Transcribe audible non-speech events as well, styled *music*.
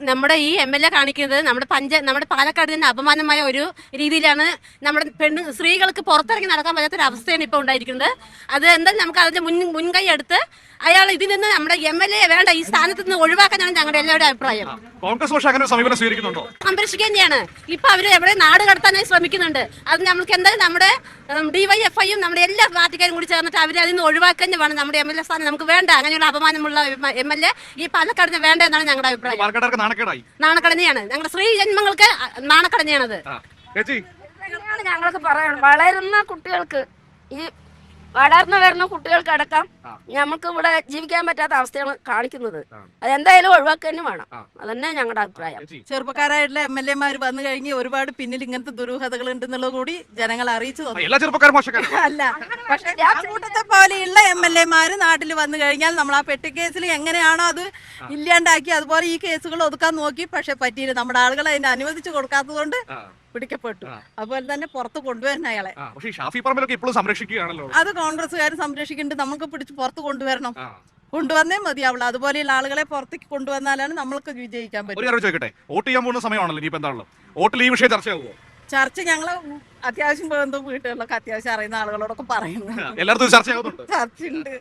നമ്മുടെ ഈ M L A കാണിക്കുന്നത് നമ്മുടെ പഞ്ച നമ്മുടെ പാലക്കാട് തന്നെ അപമാനമായ ഒരു രീതിയിലാണ് നമ്മുടെ പെണ്ണ് സ്ത്രീകൾക്ക് പുറത്തിറങ്ങി നടക്കാൻ പറ്റാത്ത ഒരു അവസ്ഥയാണ് ഇപ്പോൾ ഉണ്ടായിരിക്കുന്നത്. അത് എന്തായാലും നമുക്ക് അതിന്റെ മുൻ മുൻകൈ എടുത്ത് അയാൾ ഇതിൽ നിന്ന് നമ്മുടെ എം എൽ എ വേണ്ട ഈ സ്ഥാനത്ത് നിന്ന് ഒഴിവാക്കാനാണ് ഞങ്ങളുടെ എല്ലാവരുടെ അഭിപ്രായം. കോൺഗ്രസ് പക്ഷേ അങ്ങനെ സമീപനം സ്വീകരിക്കുന്നുണ്ടോ? സംരക്ഷിക്കുക തന്നെയാണ്. ഇപ്പൊ അവർ എവിടെ നാട് കടത്താനായി ശ്രമിക്കുന്നുണ്ട്. അത് നമുക്ക് എന്തായാലും നമ്മുടെ ഡിവൈഎഫ്ഐയും നമ്മുടെ എല്ലാ പാർട്ടിക്കാരും കൂടി ചേർന്നിട്ട് അവരെ അതിൽ നിന്ന് ഒഴിവാക്കാൻ വേണം. നമ്മുടെ എം എൽ എ സ്ഥാനം നമുക്ക് വേണ്ട. അങ്ങനെയുള്ള അപമാനമുള്ള എം എൽ എ ഈ പാലക്കാടിന് വേണ്ട എന്നാണ് ഞങ്ങളുടെ അഭിപ്രായം. നാണക്കടനയാണ് ഞങ്ങളുടെ സ്ത്രീ ജന്മങ്ങൾക്ക് നാണക്കടനയാണത് ഞങ്ങൾക്ക് പറയണം വളരുന്ന കുട്ടികൾക്ക് ഈ വളർന്നു വരുന്ന കുട്ടികൾക്ക് അടക്കം നമുക്ക് ഇവിടെ ജീവിക്കാൻ പറ്റാത്ത അവസ്ഥയാണ് കാണിക്കുന്നത്. അതെന്തായാലും ഒഴിവാക്കുക തന്നെ വേണം അതന്നെ ഞങ്ങളുടെ അഭിപ്രായം. ചെറുപ്പക്കാരായിട്ടുള്ള എം എൽ എമാർ വന്നു കഴിഞ്ഞ് ഒരുപാട് പിന്നിൽ ഇങ്ങനത്തെ ദുരൂഹതകൾ ഉണ്ടെന്നുള്ളത് കൂടി ജനങ്ങൾ അറിയിച്ചു *laughs* അല്ല. പക്ഷെ കൂട്ടത്തെ പോലെയുള്ള എം എൽ എമാര് നാട്ടിൽ വന്നു കഴിഞ്ഞാൽ നമ്മൾ ആ പെട്ടി പെട്ടിക്കേസിൽ എങ്ങനെയാണോ അത് ഇല്ലാണ്ടാക്കി അതുപോലെ ഈ കേസുകൾ ഒതുക്കാൻ നോക്കി. പക്ഷെ പറ്റിയില്ല. നമ്മുടെ ആളുകൾ അതിന് അനുവദിച്ചു കൊടുക്കാത്തത് കൊണ്ട് ആ. പിടിക്കപ്പെട്ടു. അതുപോലെ തന്നെ പുറത്ത് കൊണ്ടുവരണം അയാളെ. പക്ഷേ ഷാഫി പറമ്പിലൊക്കെ ഇപ്പോഴും സംരക്ഷിക്കുകയാണല്ലോ. അത് കോൺഗ്രസ്സുകാർ സംരക്ഷിക്കുന്നുണ്ട്. നമുക്ക് പിടിച്ച് പുറത്ത് കൊണ്ടുവരണം. കൊണ്ടുവന്നേ മതിയാവുള്ളൂ അതുപോലെയുള്ള ആളുകളെ പുറത്തേക്ക് കൊണ്ടുവന്നാലാണ് നമ്മൾക്ക് വിജയിക്കാൻ പറ്റും ചോദിക്കട്ടെ? വോട്ട് ചെയ്യാൻ പോകുന്ന സമയമാണല്ലോ ഇനിയിപ്പോ എന്താണല്ലോ വോട്ടിൽ ഈ വിഷയം ചർച്ചയാകുമോ ചർച്ച ഞങ്ങൾ അത്യാവശ്യം വീട്ടുകളിലൊക്കെ അത്യാവശ്യം അറിയുന്ന ആളുകളോടൊക്കെ പറയുന്നു എല്ലായിടത്തും ചർച്ചയുണ്ട്.